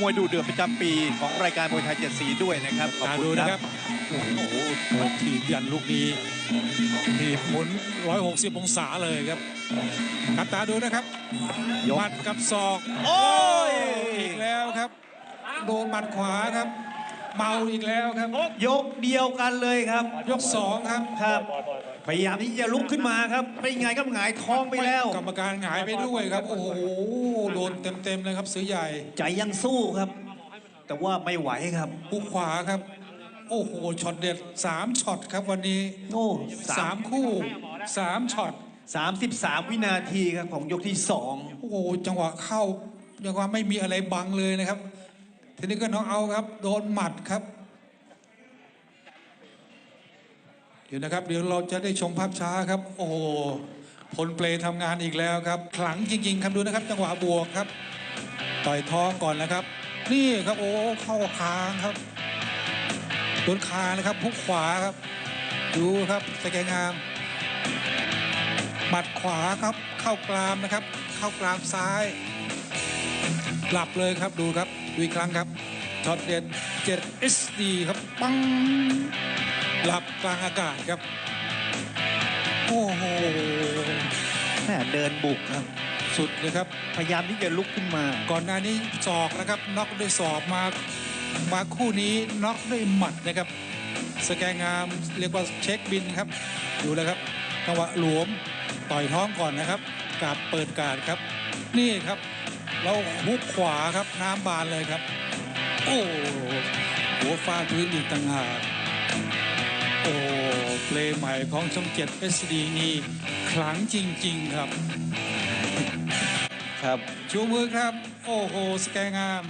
มวยดูเดือดประจำปีของรายการมวยไทยเจ็ดสีด้วยนะครับขอบตาคุณดูคนะรับครับโอ้โหทีบยันลูกนี้ทีบหมุน 160 องศาเลยครับครับตาดูนะครับยกหมัดกับศอก โอ้ยอีกแล้วครับ โดนหมัดขวาครับ เมาอีกแล้วครับ ยกเดียวกันเลยครับ ยกสองครับครับ พยายามที่จะลุกขึ้นมาครับ ไม่ไงก็หงายท้องไปแล้ว กรรมการหงายไปด้วยครับ โอ้โหโดนเต็มๆเลยครับเสือใหญ่ ใจยังสู้ครับ แต่ว่าไม่ไหวครับผู้ขวาครับ โอ้โหช็อตเด็ดสามช็อตครับวันนี้โอ้สาสามมคู่สามช็อตสามสิบสามวินาทีครับของยกที่สองโอ้โหจังหวะเข้าเรียกว่าไม่มีอะไรบังเลยนะครับทีนี้ก็น้องเอาครับ โดนหมัดครับ เดี๋ยวนะครับ เดี๋ยวเราจะได้ชมภาพช้าครับ โอ้โหพลเปลทำงานอีกแล้วครับขลังจริง ๆครับดูนะครับ จังหวะบวกครับ ต่อยท้องก่อนนะครับ นี่ครับโอ้เข้าคางครับโดนคางนะครับพุกขวาครับ ดูครับสแกนงามหมัดขวาครับเข้ากรามนะครับ เข้ากรามซ้าย หลับเลยครับดูครับดูอีกครั้งครับช็อตเด็ด7 SD ครับปัง หลับกลางอากาศครับ โอ้โหแม่เดินบุกครับ สุดเลยครับ พยายามที่จะลุกขึ้นมา ก่อนหน้านี้ศอกนะครับน็อกด้วยศอกมามาคู่นี้น็อกด้วยหมัดนะครับ สแกนงามเรียกว่าเช็คบินครับ ดูแล้วครับจังหวะหลวมต่อยท้องก่อนนะครับกาบเปิดการดครับ นี่ครับเราฮุกขวาครับน้ำบานเลยครับ โอ้หัวฟาดพื้นอีกต่างหาก โอ้เพลงใหม่ของช่องเจ็ดเอสดีนี่ขลังจริง ๆ ครับ ครับ ชูมือครับ โอ้โห สแกนงาม